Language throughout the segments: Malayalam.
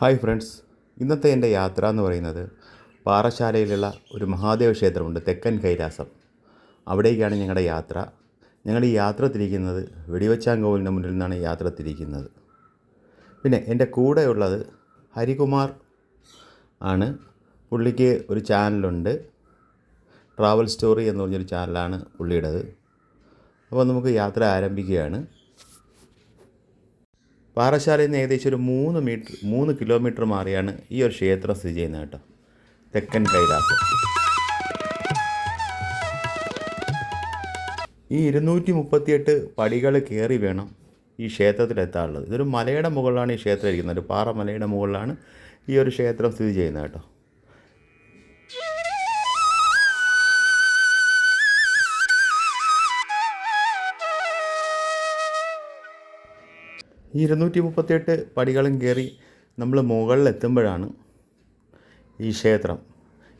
Hi friends. ഇന്നത്തെ എന്റെ യാത്ര എന്ന് പറയുന്നത് പാറശാലയിലുള്ള ഒരു മഹാദേവ ക്ഷേത്രമുണ്ട് തെക്കൻ കൈലാസം. അവിടേക്കാണ് ഞങ്ങളുടെ യാത്ര. ഞങ്ങൾ ഈ യാത്ര തിരിക്കുന്നത് വെടിവച്ചാങ്കോവിലിന്റെ മുന്നിൽ നിന്നാണ് യാത്ര തിരിക്കുന്നത്. പിന്നെ എന്റെ കൂടെയുള്ളത് ഹരികുമാർ ആണ്. പുള്ളിക്ക് ഒരു ചാനലുണ്ട്. ട്രാവൽ സ്റ്റോറി എന്ന് പറഞ്ഞൊരു ചാനലാണ് പുള്ളിയുടേത്. അപ്പോൾ നമുക്ക് യാത്ര ആരംഭിക്കുകയാണ്. പാറശാലയിൽ നിന്ന് ഏകദേശം ഒരു മൂന്ന് മീറ്റർ മൂന്ന് കിലോമീറ്റർ മാറിയാണ് ഈ ഒരു ക്ഷേത്രം സ്ഥിതി ചെയ്യുന്നത് കേട്ടോ. തെക്കൻ കൈലാസം. ഈ ഇരുന്നൂറ്റി മുപ്പത്തിയെട്ട് പടികൾ കയറി വേണം ഈ ക്ഷേത്രത്തിലെത്താനുള്ളത് ഇതൊരു മലയുടെ മുകളിലാണ് ഈ ക്ഷേത്രം ഇരിക്കുന്നത്. ഒരു പാറ മലയുടെ മുകളിലാണ് ഈ ഒരു ക്ഷേത്രം സ്ഥിതി ചെയ്യുന്നത് കേട്ടോ. ഈ ഇരുന്നൂറ്റി മുപ്പത്തിയെട്ട് പടികളും കയറി നമ്മൾ മുകളിലെത്തുമ്പോഴാണ് ഈ ക്ഷേത്രം.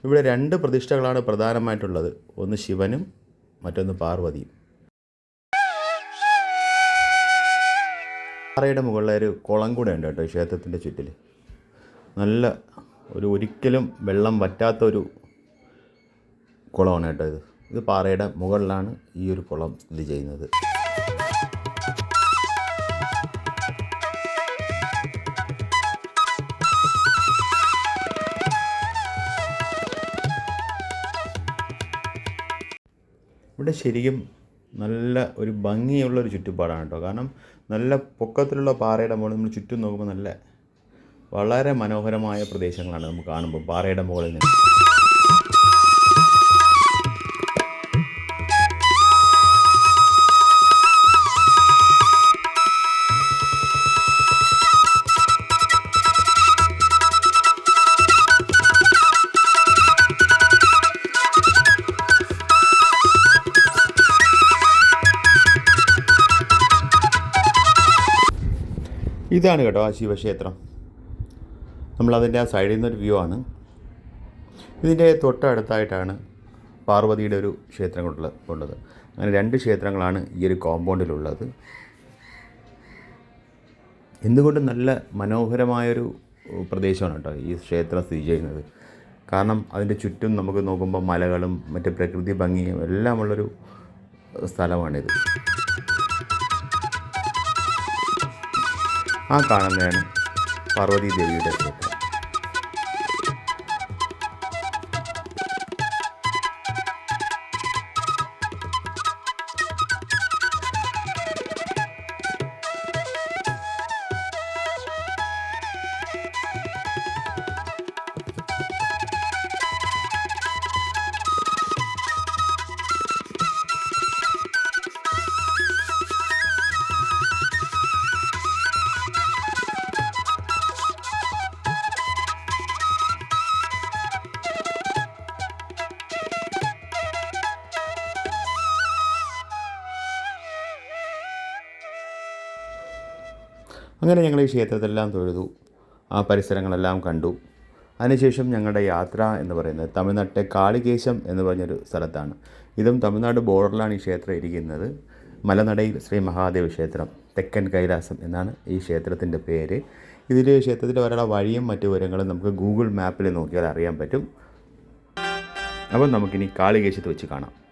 ഇവിടെ രണ്ട് പ്രതിഷ്ഠകളാണ് പ്രധാനമായിട്ടുള്ളത്. ഒന്ന് ശിവനും മറ്റൊന്ന് പാർവതിയും. പാറയുടെ മുകളിലെ ഒരു കുളം കൂടെ ഉണ്ട് കേട്ടോ ക്ഷേത്രത്തിന്റെ ചുറ്റിൽ. നല്ല ഒരു ഒരിക്കലും വെള്ളം വറ്റാത്ത ഒരു കുളമാണ് കേട്ടോ ഇത്. ഇത് പാറയുടെ മുകളിലാണ് ഈ ഒരു കുളം സ്ഥിതി ചെയ്യുന്നത്. ഇവിടെ ശരിക്കും നല്ല ഒരു ഭംഗിയുള്ളൊരു ചുറ്റുപാടാണ് കേട്ടോ. കാരണം നല്ല പൊക്കത്തിലുള്ള പാറയുടെ മുകളിൽ നമ്മൾ ചുറ്റും നോക്കുമ്പോൾ നല്ല വളരെ മനോഹരമായ പ്രദേശങ്ങളാണ് നമുക്ക് കാണുമ്പോൾ പാറയുടെ മുകളിൽ നിന്ന്. ഇതാണ് കേട്ടോ ആ ശിവക്ഷേത്രം. നമ്മളതിന്റെ ആ സൈഡിൽ നിന്നൊരു വ്യൂ ആണ്. ഇതിന്റെ തൊട്ടടുത്തായിട്ടാണ് പാർവതിയുടെ ഒരു ക്ഷേത്രം ഉള്ളത്. അങ്ങനെ രണ്ട് ക്ഷേത്രങ്ങളാണ് ഈ ഒരു കോമ്പൗണ്ടിലുള്ളത് എന്തുകൊണ്ടും നല്ല മനോഹരമായൊരു പ്രദേശമാണ് കേട്ടോ ഈ ക്ഷേത്രം സ്ഥിതി ചെയ്യുന്നത്. കാരണം അതിന്റെ ചുറ്റും നമുക്ക് നോക്കുമ്പോൾ മലകളും മറ്റ് പ്രകൃതി ഭംഗിയും എല്ലാമുള്ളൊരു സ്ഥലമാണിത്. ആ കാണുന്നതാണ് പാർവതി ദേവിയുടെ ക്ഷേത്രം അങ്ങനെ ഞങ്ങൾ ഈ ക്ഷേത്രത്തിലെല്ലാം തൊഴുതു. ആ പരിസരങ്ങളെല്ലാം കണ്ടു. അതിനുശേഷം ഞങ്ങളുടെ യാത്ര എന്ന് പറയുന്നത് തമിഴ്നാട്ടിലെ കാളികേശം എന്ന് പറഞ്ഞൊരു സ്ഥലത്താണ്. ഇതും തമിഴ്നാട് ബോർഡറിലാണ് ഈ ക്ഷേത്രം ഇരിക്കുന്നത്. മലനടയിൽ ശ്രീ മഹാദേവ ക്ഷേത്രം തെക്കൻ കൈലാസം എന്നാണ് ഈ ക്ഷേത്രത്തിന്റെ പേര്. ഇതിൽ ക്ഷേത്രത്തിൽ വരാനുള്ള വഴിയും മറ്റു വിവരങ്ങളും നമുക്ക് ഗൂഗിൾ മാപ്പിൽ നോക്കിയാൽ അറിയാൻ പറ്റും. അപ്പം നമുക്കിനി കാളികേശത്ത് വെച്ച് കാണാം.